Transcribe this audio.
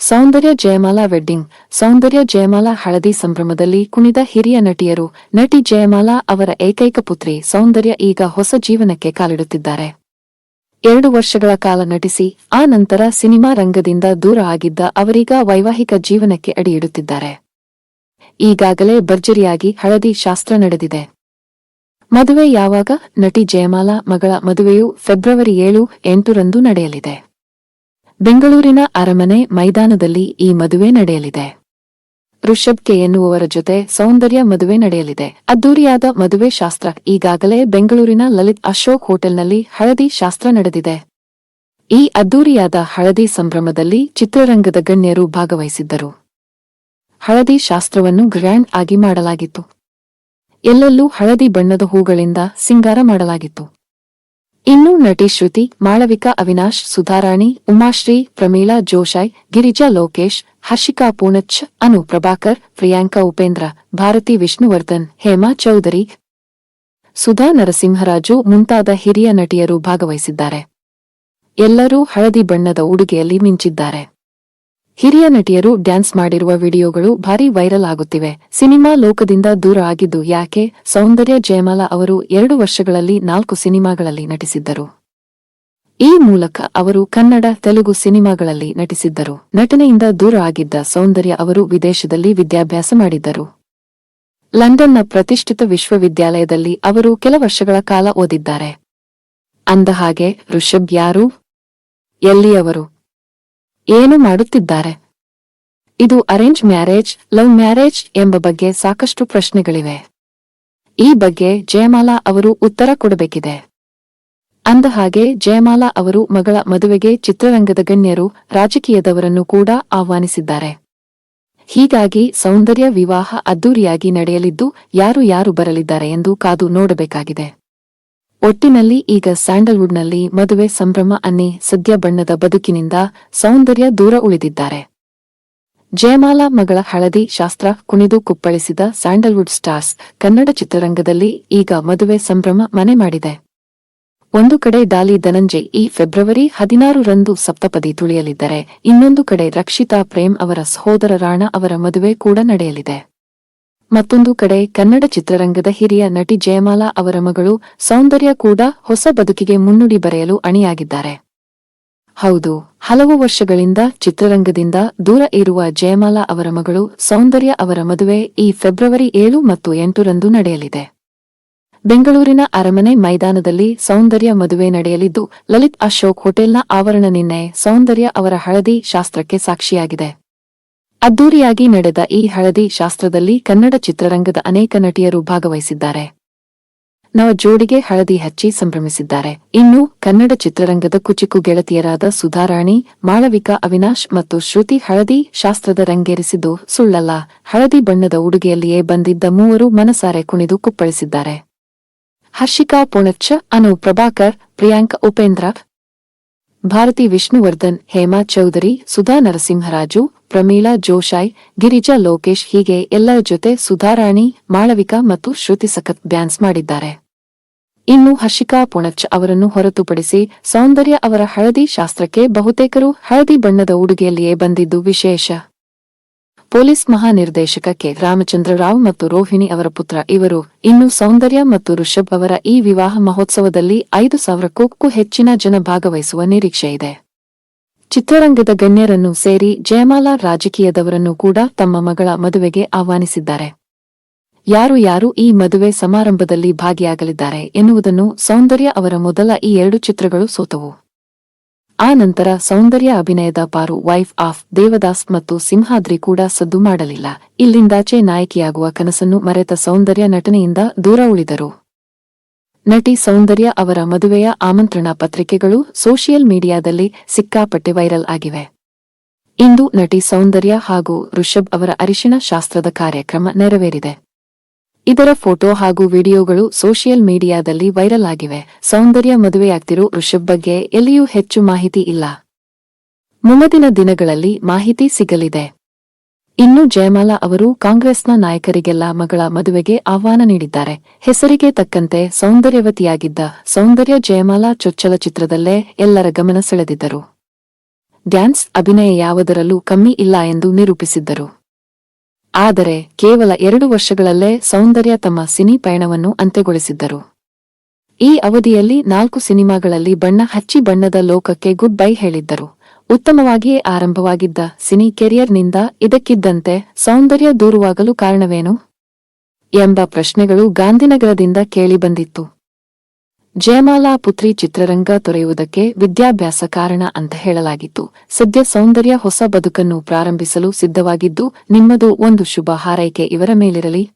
ಸೌಂದರ್ಯ Jayamala wedding. Soundarya Jayamala ಹಳದಿ ಸಂಭ್ರಮದಲ್ಲಿ ಕುಣಿದ ಹಿರಿಯ ನಟಿಯರು. ನಟಿ ಜಯಮಾಲಾ ಅವರ ಏಕೈಕ ಪುತ್ರಿ ಸೌಂದರ್ಯ ಈಗ ಹೊಸ ಜೀವನಕ್ಕೆ ಕಾಲಿಡುತ್ತಿದ್ದಾರೆ. ಎರಡು ವರ್ಷಗಳ ಕಾಲ ನಟಿಸಿ, ಆ ನಂತರ ಸಿನಿಮಾ ರಂಗದಿಂದ ದೂರ ಆಗಿದ್ದ ಅವರೀಗ ವೈವಾಹಿಕ ಜೀವನಕ್ಕೆ ಅಡಿಯಿಡುತ್ತಿದ್ದಾರೆ. ಈಗಾಗಲೇ ಭರ್ಜರಿಯಾಗಿ ಹಳದಿ ಶಾಸ್ತ್ರ ನಡೆದಿದೆ. ಮದುವೆ ಯಾವಾಗ? ನಟಿ ಜಯಮಾಲಾ ಮಗಳ ಮದುವೆಯು ಫೆಬ್ರವರಿ ಏಳು, ಎಂಟರಂದು ನಡೆಯಲಿದೆ. ಬೆಂಗಳೂರಿನ ಅರಮನೆ ಮೈದಾನದಲ್ಲಿ ಈ ಮದುವೆ ನಡೆಯಲಿದೆ. ಋಷಭ್ ಕೆ ಎನ್ನುವವರ ಜೊತೆ ಸೌಂದರ್ಯ ಮದುವೆ ನಡೆಯಲಿದೆ. ಅದ್ದೂರಿಯಾದ ಮದುವೆ ಶಾಸ್ತ್ರ ಈಗಾಗಲೇ ಬೆಂಗಳೂರಿನ ಲಲಿತ್ ಅಶೋಕ್ ಹೋಟೆಲ್ನಲ್ಲಿ ಹಳದಿ ಶಾಸ್ತ್ರ ನಡೆದಿದೆ. ಈ ಅದ್ದೂರಿಯಾದ ಹಳದಿ ಸಂಭ್ರಮದಲ್ಲಿ ಚಿತ್ರರಂಗದ ಗಣ್ಯರು ಭಾಗವಹಿಸಿದ್ದರು. ಹಳದಿ ಶಾಸ್ತ್ರವನ್ನು ಗ್ರ್ಯಾಂಡ್ ಆಗಿ ಮಾಡಲಾಗಿತ್ತು. ಎಲ್ಲೆಲ್ಲೂ ಹಳದಿ ಬಣ್ಣದ ಹೂಗಳಿಂದ ಸಿಂಗಾರ ಮಾಡಲಾಗಿತ್ತು. ಇನ್ನು ನಟಿ ಶ್ರುತಿ, ಮಾಳವಿಕಾ ಅವಿನಾಶ್, ಸುಧಾರಾಣಿ, ಉಮಾಶ್ರೀ, ಪ್ರಮೀಳಾ, ಜೋಶಾಯ್, ಗಿರಿಜಾ ಲೋಕೇಶ್, ಹರ್ಷಿಕಾ ಪೂಣಚ್ ಅನು ಪ್ರಭಾಕರ್, ಪ್ರಿಯಾಂಕಾ ಉಪೇಂದ್ರ, ಭಾರತಿ ವಿಷ್ಣುವರ್ಧನ್, ಹೇಮಾ ಚೌಧರಿ, ಸುಧಾ ನರಸಿಂಹರಾಜು ಮುಂತಾದ ಹಿರಿಯ ನಟಿಯರು ಭಾಗವಹಿಸಿದ್ದಾರೆ. ಎಲ್ಲರೂ ಹಳದಿ ಬಣ್ಣದ ಉಡುಗೆಯಲ್ಲಿ ಮಿಂಚಿದ್ದಾರೆ. ಹಿರಿಯ ನಟಿಯರು ಡ್ಯಾನ್ಸ್ ಮಾಡಿರುವ ವಿಡಿಯೋಗಳು ಭಾರಿ ವೈರಲ್ ಆಗುತ್ತಿವೆ. ಸಿನಿಮಾ ಲೋಕದಿಂದ ದೂರ ಆಗಿದ್ದು ಯಾಕೆ? ಸೌಂದರ್ಯ ಜಯಮಾಲಾ ಅವರು ಎರಡು ವರ್ಷಗಳಲ್ಲಿ ನಾಲ್ಕು ಸಿನಿಮಾಗಳಲ್ಲಿ ನಟಿಸಿದ್ದರು. ಈ ಮೂಲಕ ಅವರು ಕನ್ನಡ, ತೆಲುಗು ಸಿನಿಮಾಗಳಲ್ಲಿ ನಟಿಸಿದ್ದರು. ನಟನೆಯಿಂದ ದೂರ ಆಗಿದ್ದ ಸೌಂದರ್ಯ ಅವರು ವಿದೇಶದಲ್ಲಿ ವಿದ್ಯಾಭ್ಯಾಸ ಮಾಡಿದ್ದರು. ಲಂಡನ್ನ ಪ್ರತಿಷ್ಠಿತ ವಿಶ್ವವಿದ್ಯಾಲಯದಲ್ಲಿ ಅವರು ಕೆಲ ವರ್ಷಗಳ ಕಾಲ ಓದಿದ್ದಾರೆ. ಅಂದಹಾಗೆ, ಋಷಭ್ ಯಾರು? ಎಲ್ಲಿಯವರು? ಏನು ಮಾಡುತ್ತಿದ್ದಾರೆ? ಇದು ಅರೇಂಜ್ ಮ್ಯಾರೇಜ್ ಲವ್ ಮ್ಯಾರೇಜ್ ಎಂಬ ಬಗ್ಗೆ ಸಾಕಷ್ಟು ಪ್ರಶ್ನೆಗಳಿವೆ. ಈ ಬಗ್ಗೆ ಜಯಮಾಲಾ ಅವರು ಉತ್ತರ ಕೊಡಬೇಕಿದೆ. ಅಂದಹಾಗೆ ಜಯಮಾಲಾ ಅವರು ಮಗಳ ಮದುವೆಗೆ ಚಿತ್ರರಂಗದ ಗಣ್ಯರು ರಾಜಕೀಯದವರನ್ನು ಕೂಡ ಆಹ್ವಾನಿಸಿದ್ದಾರೆ. ಹೀಗಾಗಿ ಸೌಂದರ್ಯ ವಿವಾಹ ಅದ್ದೂರಿಯಾಗಿ ನಡೆಯಲಿದ್ದು ಯಾರು ಯಾರು ಬರಲಿದ್ದಾರೆ ಎಂದು ಕಾದು ನೋಡಬೇಕಾಗಿದೆ. ಒಟ್ಟಿನಲ್ಲಿ ಈಗ ಸ್ಯಾಂಡಲ್ವುಡ್ನಲ್ಲಿ ಮದುವೆ ಸಂಭ್ರಮ ಅನ್ನಿ ಸದ್ಯ ಬಣ್ಣದ ಬದುಕಿನಿಂದ ಸೌಂದರ್ಯ ದೂರ ಉಳಿದಿದ್ದಾರೆ. ಜಯಮಾಲಾ ಮಗಳ ಹಳದಿ ಶಾಸ್ತ್ರ ಕುಣಿದು ಕುಪ್ಪಳಿಸಿದ ಸ್ಯಾಂಡಲ್ವುಡ್ ಸ್ಟಾರ್ಸ್ ಕನ್ನಡ ಚಿತ್ರರಂಗದಲ್ಲಿ ಈಗ ಮದುವೆ ಸಂಭ್ರಮ ಮನೆ ಮಾಡಿದೆ. ಒಂದು ಕಡೆ ಡಾಲಿ ಧನಂಜಯ್ ಈ ಫೆಬ್ರವರಿ ಹದಿನಾರು ರಂದು ಸಪ್ತಪದಿ ತುಳಿಯಲಿದ್ದರೆ, ಇನ್ನೊಂದು ಕಡೆ ರಕ್ಷಿತಾ ಪ್ರೇಮ್ ಅವರ ಸಹೋದರ ರಾಣ ಅವರ ಮದುವೆ ಕೂಡ ನಡೆಯಲಿದೆ. ಮತ್ತೊಂದು ಕಡೆ ಕನ್ನಡ ಚಿತ್ರರಂಗದ ಹಿರಿಯ ನಟಿ ಜಯಮಾಲಾ ಅವರ ಮಗಳು ಸೌಂದರ್ಯ ಕೂಡ ಹೊಸ ಬದುಕಿಗೆ ಮುನ್ನುಡಿ ಬರೆಯಲು ಅಣಿಯಾಗಿದ್ದಾರೆ. ಹೌದು, ಹಲವು ವರ್ಷಗಳಿಂದ ಚಿತ್ರರಂಗದಿಂದ ದೂರ ಇರುವ ಜಯಮಾಲಾ ಅವರ ಮಗಳು ಸೌಂದರ್ಯ ಅವರ ಮದುವೆ ಈ ಫೆಬ್ರವರಿ ಏಳು ಮತ್ತು ಎಂಟರಂದು ನಡೆಯಲಿದೆ. ಬೆಂಗಳೂರಿನ ಅರಮನೆ ಮೈದಾನದಲ್ಲಿ ಸೌಂದರ್ಯ ಮದುವೆ ನಡೆಯಲಿದ್ದು, ಲಲಿತ್ ಅಶೋಕ್ ಹೋಟೆಲ್ನ ಆವರಣ ನಿನ್ನೆ ಸೌಂದರ್ಯ ಅವರ ಹಳದಿ ಶಾಸ್ತ್ರಕ್ಕೆ ಸಾಕ್ಷಿಯಾಗಿದೆ. ಅದ್ದೂರಿಯಾಗಿ ನಡೆದ ಈ ಹಳದಿ ಶಾಸ್ತ್ರದಲ್ಲಿ ಕನ್ನಡ ಚಿತ್ರರಂಗದ ಅನೇಕ ನಟಿಯರು ಭಾಗವಹಿಸಿದ್ದಾರೆ. ನವ ಜೋಡಿಗೆ ಹಳದಿ ಹಚ್ಚಿ ಸಂಭ್ರಮಿಸಿದ್ದಾರೆ. ಇನ್ನು ಕನ್ನಡ ಚಿತ್ರರಂಗದ ಕುಚಿಕು ಗೆಳತಿಯರಾದ ಸುಧಾರಾಣಿ, ಮಾಳವಿಕಾ ಅವಿನಾಶ್ ಮತ್ತು ಶ್ರುತಿ ಹಳದಿ ಶಾಸ್ತ್ರದ ರಂಗೇರಿಸಿದ್ದು ಸುಳ್ಳಲ್ಲ. ಹಳದಿ ಬಣ್ಣದ ಉಡುಗೆಯಲ್ಲಿಯೇ ಬಂದಿದ್ದ ಮೂವರು ಮನಸಾರೆ ಕುಣಿದು ಕುಪ್ಪಳಿಸಿದ್ದಾರೆ. ಹರ್ಷಿಕಾ ಪುಣಚ್ಚ, ಅನು ಪ್ರಭಾಕರ್, ಪ್ರಿಯಾಂಕ ಉಪೇಂದ್ರ ಭಾರತಿ ವಿಷ್ಣುವರ್ಧನ್, ಹೇಮಾ ಚೌಧರಿ, ಸುಧಾ ನರಸಿಂಹರಾಜು, ಪ್ರಮೀಳಾ ಜೋಶಾಯ್, ಗಿರಿಜಾ ಲೋಕೇಶ್ ಹೀಗೆ ಎಲ್ಲರ ಜೊತೆ ಸುಧಾರಾಣಿ, ಮಾಳವಿಕಾ ಮತ್ತು ಶ್ರುತಿ ಸಖತ್ ಡ್ಯಾನ್ಸ್ ಮಾಡಿದ್ದಾರೆ. ಇನ್ನು ಹರ್ಷಿಕಾ ಪುಣಚ್ ಅವರನ್ನು ಹೊರತುಪಡಿಸಿ ಸೌಂದರ್ಯ ಅವರ ಹಳದಿ ಶಾಸ್ತ್ರಕ್ಕೆ ಬಹುತೇಕರು ಹಳದಿ ಬಣ್ಣದ ಉಡುಗೆಯಲ್ಲಿಯೇ ಬಂದಿದ್ದು ವಿಶೇಷ. ಪೊಲೀಸ್ ಮಹಾನಿರ್ದೇಶಕ ಕೆ. ರಾಮಚಂದ್ರ ರಾವ್ ಮತ್ತು ರೋಹಿಣಿ ಅವರ ಪುತ್ರ ಇವರು. ಇನ್ನು ಸೌಂದರ್ಯ ಮತ್ತು ಋಷಭ್ ಅವರ ಈ ವಿವಾಹ ಮಹೋತ್ಸವದಲ್ಲಿ ಐದು ಸಾವಿರಕ್ಕೂ ಹೆಚ್ಚಿನ ಜನ ಭಾಗವಹಿಸುವ ನಿರೀಕ್ಷೆ ಇದೆ. ಚಿತ್ರರಂಗದ ಗಣ್ಯರನ್ನು ಸೇರಿ ಜಯಮಾಲಾ ರಾಜಕೀಯದವರನ್ನು ಕೂಡ ತಮ್ಮ ಮಗಳ ಮದುವೆಗೆ ಆಹ್ವಾನಿಸಿದ್ದಾರೆ. ಯಾರು ಯಾರು ಈ ಮದುವೆ ಸಮಾರಂಭದಲ್ಲಿ ಭಾಗಿಯಾಗಲಿದ್ದಾರೆ ಎನ್ನುವುದನ್ನು ಸೌಂದರ್ಯ ಅವರ ಮೊದಲ ಈ ಎರಡು ಚಿತ್ರಗಳು ಸೋತವು. ಆ ನಂತರ ಸೌಂದರ್ಯ ಅಭಿನಯದ ಪಾರು ವೈಫ್ ಆಫ್ ದೇವದಾಸ್ ಮತ್ತು ಸಿಂಹಾದ್ರಿ ಕೂಡ ಸದ್ದು ಮಾಡಲಿಲ್ಲ. ಇಲ್ಲಿಂದಾಚೆ ನಾಯಕಿಯಾಗುವ ಕನಸನ್ನು ಮರೆತ ಸೌಂದರ್ಯ ನಟನೆಯಿಂದ ದೂರ ಉಳಿದರು. ನಟಿ ಸೌಂದರ್ಯ ಅವರ ಮದುವೆಯ ಆಮಂತ್ರಣ ಪತ್ರಿಕೆಗಳು ಸೋಷಿಯಲ್ ಮೀಡಿಯಾದಲ್ಲಿ ಸಿಕ್ಕಾಪಟ್ಟೆ ವೈರಲ್ ಆಗಿವೆ. ಇಂದು ನಟಿ ಸೌಂದರ್ಯ ಹಾಗೂ ಋಷಭ್ ಅವರ ಅರಿಶಿಣ ಶಾಸ್ತ್ರದ ಕಾರ್ಯಕ್ರಮ ನೆರವೇರಿದೆ. ಇದರ ಫೋಟೋ ಹಾಗೂ ವಿಡಿಯೋಗಳು ಸೋಷಿಯಲ್ ಮೀಡಿಯಾದಲ್ಲಿ ವೈರಲ್ ಆಗಿವೆ. ಸೌಂದರ್ಯ ಮದುವೆಯಾಗ್ತಿರೋ ಋಷಬ್ ಬಗ್ಗೆ ಎಲ್ಲಿಯೂ ಹೆಚ್ಚು ಮಾಹಿತಿ ಇಲ್ಲ. ಮುಂದಿನ ದಿನಗಳಲ್ಲಿ ಮಾಹಿತಿ ಸಿಗಲಿದೆ. ಇನ್ನು ಜಯಮಾಲಾ ಅವರು ಕಾಂಗ್ರೆಸ್ನ ನಾಯಕರಿಗೆಲ್ಲ ಮಗಳ ಮದುವೆಗೆ ಆಹ್ವಾನ ನೀಡಿದ್ದಾರೆ. ಹೆಸರಿಗೆ ತಕ್ಕಂತೆ ಸೌಂದರ್ಯವತಿಯಾಗಿದ್ದ ಸೌಂದರ್ಯ ಜಯಮಾಲಾ ಚೊಚ್ಚಲ ಚಿತ್ರದಲ್ಲೇ ಎಲ್ಲರ ಗಮನ ಸೆಳೆದಿದ್ದರು. ಡ್ಯಾನ್ಸ್ ಅಭಿನಯ ಯಾವುದರಲ್ಲೂ ಕಮ್ಮಿ ಇಲ್ಲ ಎಂದು ನಿರೂಪಿಸಿದ್ದರು. ಆದರೆ ಕೇವಲ ಎರಡು ವರ್ಷಗಳಲ್ಲೇ ಸೌಂದರ್ಯ ತಮ್ಮ ಸಿನಿ ಪಯಣವನ್ನು ಅಂತ್ಯಗೊಳಿಸಿದ್ದರು. ಈ ಅವಧಿಯಲ್ಲಿ ನಾಲ್ಕು ಸಿನಿಮಾಗಳಲ್ಲಿ ಬಣ್ಣ ಹಚ್ಚಿ ಬಣ್ಣದ ಲೋಕಕ್ಕೆ ಗುಡ್ ಬೈ ಹೇಳಿದ್ದರು. ಉತ್ತಮವಾಗಿಯೇ ಆರಂಭವಾಗಿದ್ದ ಸಿನಿ ಕೆರಿಯರ್ನಿಂದ ಇದಕ್ಕಿದ್ದಂತೆ ಸೌಂದರ್ಯ ದೂರುವಾಗಲು ಕಾರಣವೇನು? ಎಂಬ ಪ್ರಶ್ನೆಗಳು ಗಾಂಧಿನಗರದಿಂದ ಕೇಳಿಬಂದಿತ್ತು ಜಯಮಾಲಾ ಪುತ್ರಿ ಚಿತ್ರರಂಗ ತೊರೆಯುವುದಕ್ಕೆ ವಿದ್ಯಾಭ್ಯಾಸ ಕಾರಣ ಅಂತ ಹೇಳಲಾಗಿತ್ತು. ಸದ್ಯ ಸೌಂದರ್ಯ ಹೊಸ ಬದುಕನ್ನು ಪ್ರಾರಂಭಿಸಲು ಸಿದ್ಧವಾಗಿದ್ದು, ನಿಮ್ಮದು ಒಂದು ಶುಭ ಹಾರೈಕೆ ಇವರ ಮೇಲಿರಲಿ.